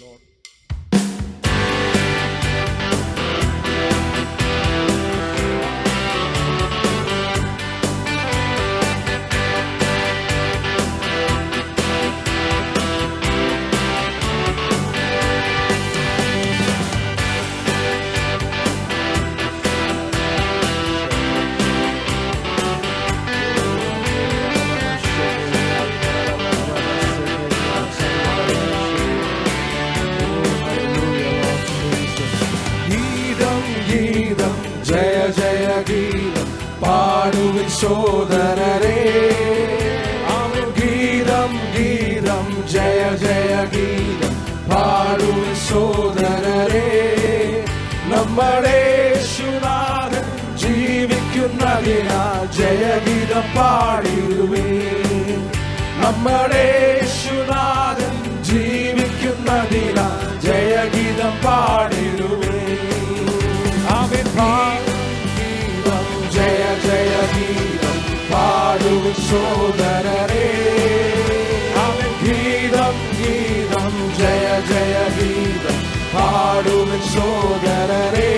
a lot. ആമേൻ. ഗീതം ഗീതം ജയ ജയ ഗീതം. പാടുവിൻ സോദരരേ നമ്മുടെ യേശുനാഥൻ ജീവിക്കുന്നതിനാ ജയഗീതം പാടിടുവേ. നമ്മുടെ യേശുനാഥൻ ജീവിക്കുന്നതിനാ ജയഗീതം പാടിടുവേ സോദരരേ ആമേൻ ഗീതം ഗീതം ജയ ജയ ഗീതം പാടുവിൻ സോദരരേ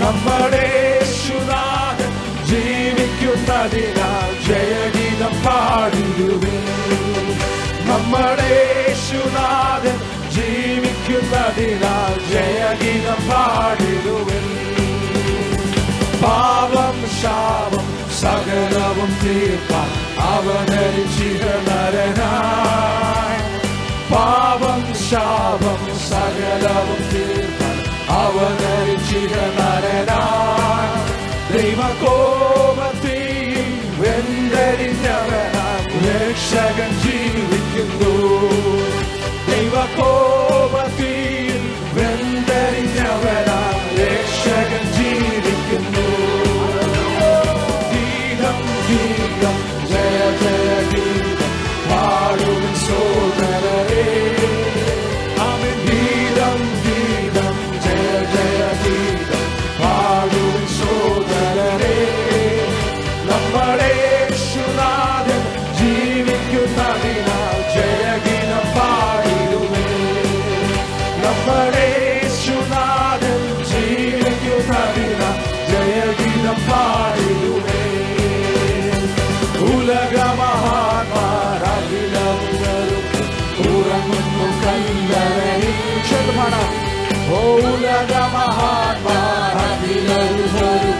നമ്മുടെ യേശുനാഥൻ ജീവിക്കുന്നതിനാൽ ജയഗീതം പാടിടുവേ. നമ്മുടെ യേശുനാഥൻ ജീവിക്കുന്നതിനാൽ ജയഗീതം പാടിടുവേ. പാപം ശാപം സകലവും തീർപ്പാൻ അവതരിച്ചിരുന്നരനായി പാപം ശാപം സകലവും തീർപ്പാൻ അവതരിച്ചിരുന്നരനായി ദൈവകോപത്തിൽ വെന്തരിഞ്ഞവനായി രക്ഷകൻ ജീവിക്കുന്നു. കല്ലറയിൽ ചെറുപാടാം ഓ ഉലകമഹാന്മാരകിലവും ഉറങ്ങുന്നു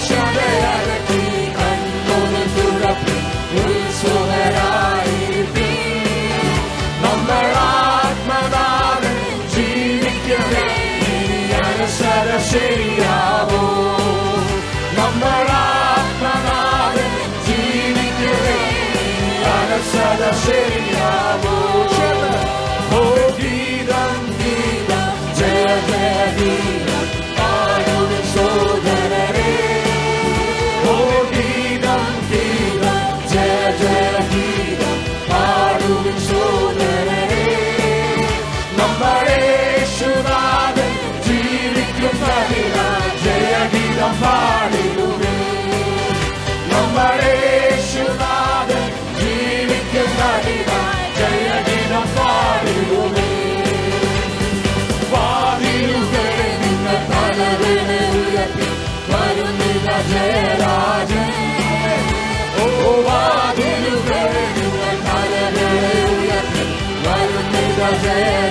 അകറ്റി കണ്ണൂരിൽ തുറപ്പിൽ ഉത്സുകരായിരിക്കും നമ്മൾ ആത്മനാഥൻ ജീവിക്കവേ ഇനി അനുസര ശരിയാവോ നമ്മൾ ആത്മനാഥൻ ജീവിക്കവേ ഇനി അനുസര ശരിയാവോ Jai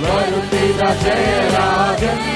Loyalty's our day and our day.